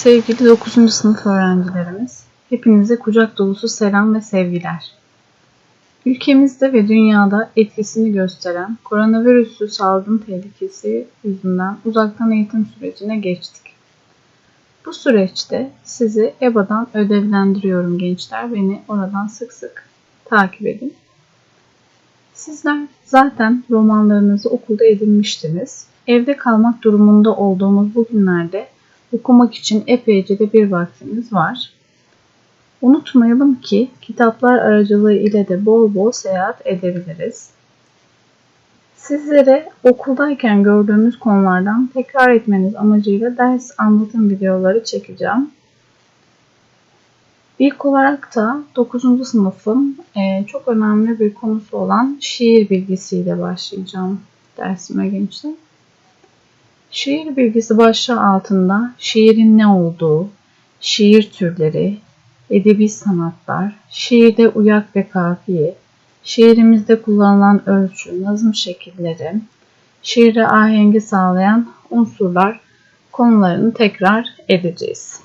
Sevgili 9. sınıf öğrencilerimiz, hepinize kucak dolusu selam ve sevgiler. Ülkemizde ve dünyada etkisini gösteren koronavirüsü salgın tehlikesi yüzünden uzaktan eğitim sürecine geçtik. Bu süreçte sizi EBA'dan ödevlendiriyorum gençler. Beni oradan sık sık takip edin. Sizler zaten romanlarınızı okulda edinmiştiniz. Evde kalmak durumunda olduğumuz bu günlerde okumak için epeyce de bir vaktimiz var. Unutmayalım ki kitaplar aracılığı ile de bol bol seyahat edebiliriz. Sizlere okuldayken gördüğümüz konulardan tekrar etmeniz amacıyla ders anlatım videoları çekeceğim. İlk olarak da 9. sınıfın e, çok önemli bir konusu olan şiir bilgisiyle başlayacağım dersime gençler. Şiir bilgisi başlığı altında şiirin ne olduğu, şiir türleri, edebi sanatlar, şiirde uyak ve kafiye, şiirimizde kullanılan ölçü, nazım şekilleri, şiire ahengi sağlayan unsurlar konularını tekrar edeceğiz.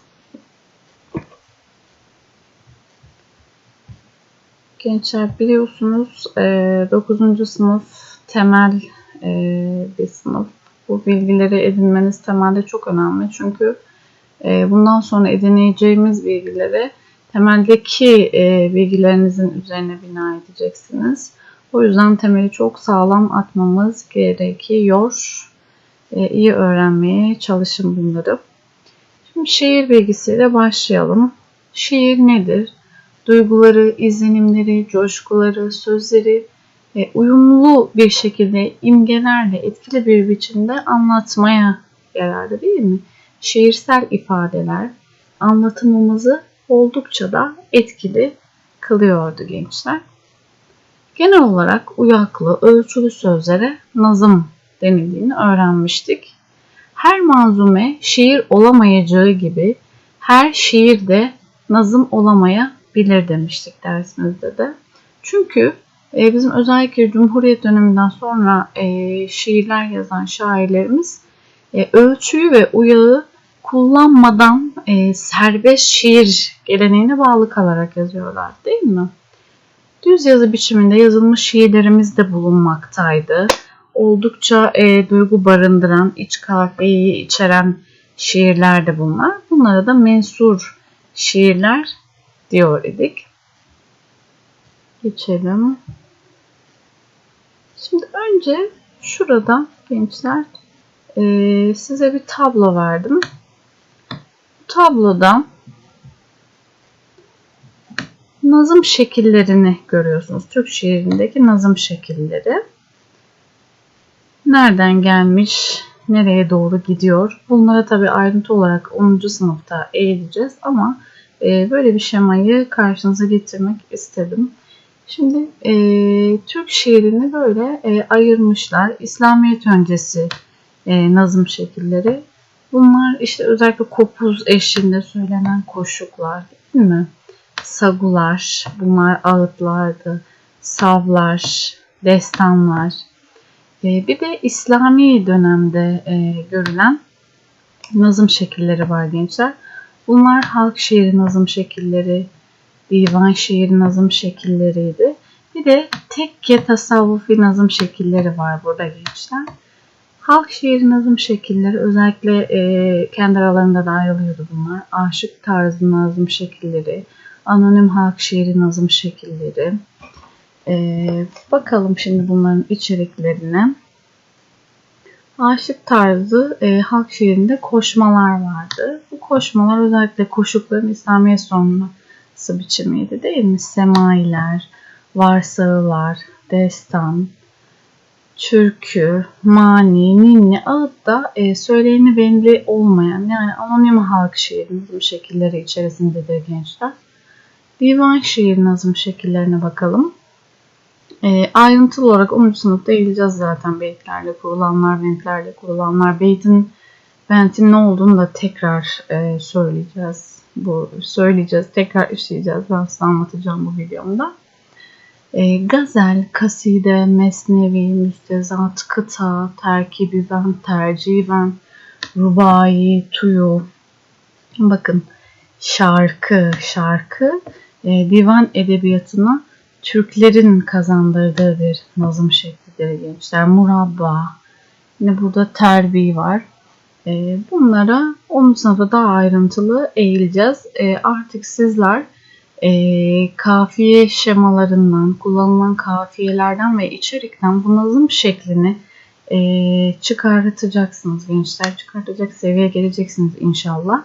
Gençler biliyorsunuz 9. sınıf temel bir sınıf bu bilgileri edinmeniz temelde çok önemli. Çünkü e, bundan sonra edineceğimiz bilgileri temeldeki e, bilgilerinizin üzerine bina edeceksiniz. O yüzden temeli çok sağlam atmamız gerekiyor. E, iyi öğrenmeye çalışın bunları. Şimdi şiir bilgisiyle başlayalım. Şiir nedir? Duyguları, izlenimleri, coşkuları, sözleri uyumlu bir şekilde imgelerle etkili bir biçimde anlatmaya yararlı değil mi? Şiirsel ifadeler anlatımımızı oldukça da etkili kılıyordu gençler. Genel olarak uyaklı, ölçülü sözlere nazım denildiğini öğrenmiştik. Her manzume şiir olamayacağı gibi her şiir de nazım olamayabilir demiştik dersimizde de. Çünkü e, bizim özellikle Cumhuriyet döneminden sonra e, şiirler yazan şairlerimiz e, ölçüyü ve uyağı kullanmadan serbest şiir geleneğine bağlı kalarak yazıyorlar değil mi? Düz yazı biçiminde yazılmış şiirlerimiz de bulunmaktaydı. Oldukça e, duygu barındıran, iç kahveyi içeren şiirler de bunlar. Bunlara da mensur şiirler diyor idik. Geçelim. Şimdi önce şurada gençler e, size bir tablo verdim. Bu tabloda nazım şekillerini görüyorsunuz. Türk şiirindeki nazım şekilleri. Nereden gelmiş, nereye doğru gidiyor. Bunlara tabi ayrıntı olarak 10. sınıfta eğileceğiz ama e, böyle bir şemayı karşınıza getirmek istedim. Şimdi e, Türk şiirini böyle e, ayırmışlar. İslamiyet öncesi e, nazım şekilleri. Bunlar işte özellikle kopuz eşliğinde söylenen koşuklar değil mi? Sagular, bunlar ağıtlardı. Savlar, destanlar. E, bir de İslami dönemde e, görülen nazım şekilleri var gençler. Bunlar halk şiiri nazım şekilleri, divan şiir nazım şekilleriydi. Bir de tekke tasavvufi nazım şekilleri var burada gençler. Halk şiir nazım şekilleri özellikle e, kendi aralarında da ayrılıyordu bunlar. Aşık tarzı nazım şekilleri, anonim halk şiiri nazım şekilleri. E, bakalım şimdi bunların içeriklerine. Aşık tarzı e, halk şiirinde koşmalar vardı. Bu koşmalar özellikle koşukların İslamiyet sonuna sı biçimiydi değil mi? Semailer, varsağılar, destan, türkü, mani, ninni ağıtta e, söyleyeni belli olmayan yani anonim halk şiiri nazım şekilleri içerisindedir gençler. Divan şiir nazım şekillerine bakalım. E, ayrıntılı olarak 10. sınıfta eğileceğiz zaten beyitlerle kurulanlar, bentlerle kurulanlar. Beytin, bentin ne olduğunu da tekrar e, söyleyeceğiz bu söyleyeceğiz. Tekrar işleyeceğiz. Ben size anlatacağım bu videomda. E, gazel, kaside, mesnevi, müstezat, kıta, terkibi ben, terciben, rubai, tuyu, Bakın şarkı, şarkı e, divan edebiyatına Türklerin kazandırdığı bir nazım şeklidir gençler. Murabba, yine burada terbi var. E, bunlara 10. sınıfta daha ayrıntılı eğileceğiz. E, artık sizler e, kafiye şemalarından, kullanılan kafiyelerden ve içerikten bu nazım şeklini e, çıkartacaksınız gençler. Çıkartacak seviyeye geleceksiniz inşallah.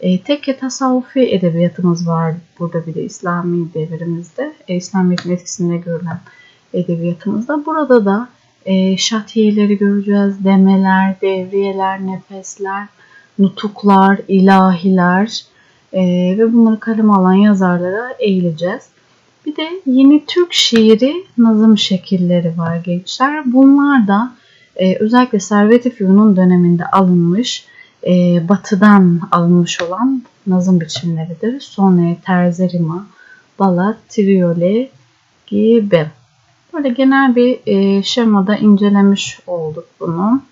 E, tekke tasavvufi edebiyatımız var burada bir de İslami devrimizde. E, İslamiyet'in etkisinde görülen edebiyatımızda. Burada da e, şatiyeleri göreceğiz. Demeler, devriyeler, nefesler, nutuklar, ilahiler e, ve bunları kaleme alan yazarlara eğileceğiz. Bir de yeni Türk şiiri nazım şekilleri var gençler. Bunlar da e, özellikle Servet-i Fünun döneminde alınmış e, batıdan alınmış olan nazım biçimleridir. Sone, terzerima, bala, triole gibi. Böyle genel bir e, şemada incelemiş olduk bunu.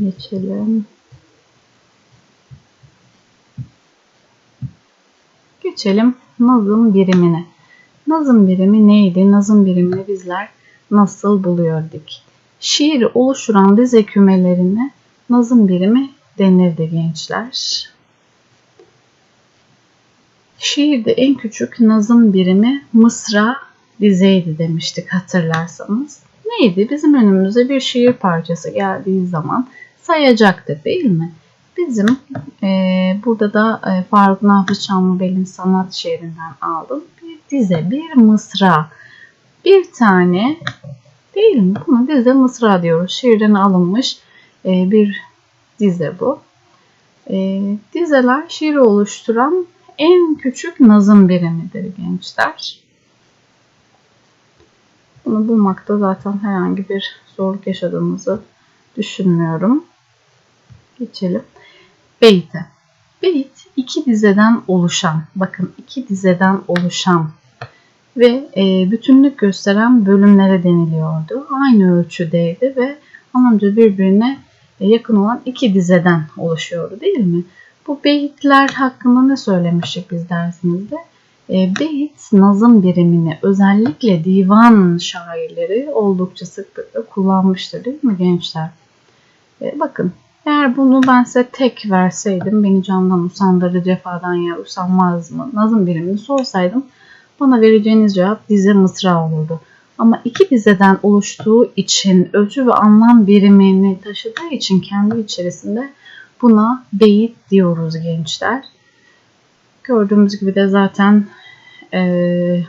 Geçelim. Geçelim nazım birimine. Nazım birimi neydi? Nazım birimini bizler nasıl buluyorduk? Şiiri oluşturan dize kümelerine nazım birimi denirdi gençler. Şiirde en küçük nazım birimi mısra dizeydi demiştik hatırlarsanız. Neydi? Bizim önümüze bir şiir parçası geldiği zaman sayacaktık değil mi? Bizim e, burada da e, Faruk Nafız Çamlıbel'in sanat şiirinden aldım. Bir dize, bir mısra, bir tane değil mi? Buna dize mısra diyoruz. Şiirden alınmış e, bir dize bu. E, dizeler şiiri oluşturan en küçük nazım birimidir gençler. Bunu bulmakta zaten herhangi bir zorluk yaşadığımızı düşünmüyorum. Geçelim. Beyte. Beyt iki dizeden oluşan, bakın iki dizeden oluşan ve e, bütünlük gösteren bölümlere deniliyordu. Aynı ölçüdeydi ve anlamca birbirine yakın olan iki dizeden oluşuyordu değil mi? Bu beyitler hakkında ne söylemiştik biz dersimizde? E, beyit nazım birimini özellikle divan şairleri oldukça sıklıkla kullanmıştır değil mi gençler? E, bakın eğer bunu ben size tek verseydim beni candan usandırır cefadan ya usanmaz mı? Nazım birimini sorsaydım bana vereceğiniz cevap dize mısra olurdu. Ama iki dizeden oluştuğu için ölçü ve anlam birimini taşıdığı için kendi içerisinde buna beyit diyoruz gençler. Gördüğümüz gibi de zaten e,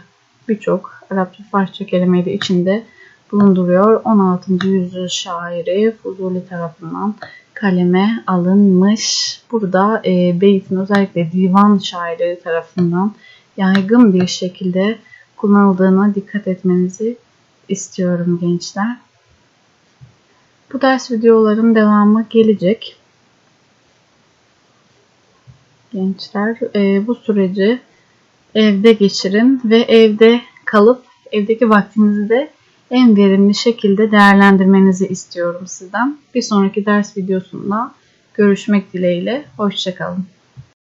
birçok Arapça Farsça kelimeyi de içinde bulunduruyor. 16. yüzyıl şairi Fuzuli tarafından kaleme alınmış. Burada e, beytin özellikle divan şairleri tarafından yaygın bir şekilde kullanıldığına dikkat etmenizi istiyorum gençler. Bu ders videoların devamı gelecek. Gençler e, bu süreci evde geçirin ve evde kalıp evdeki vaktinizi de en verimli şekilde değerlendirmenizi istiyorum sizden. Bir sonraki ders videosunda görüşmek dileğiyle. Hoşçakalın.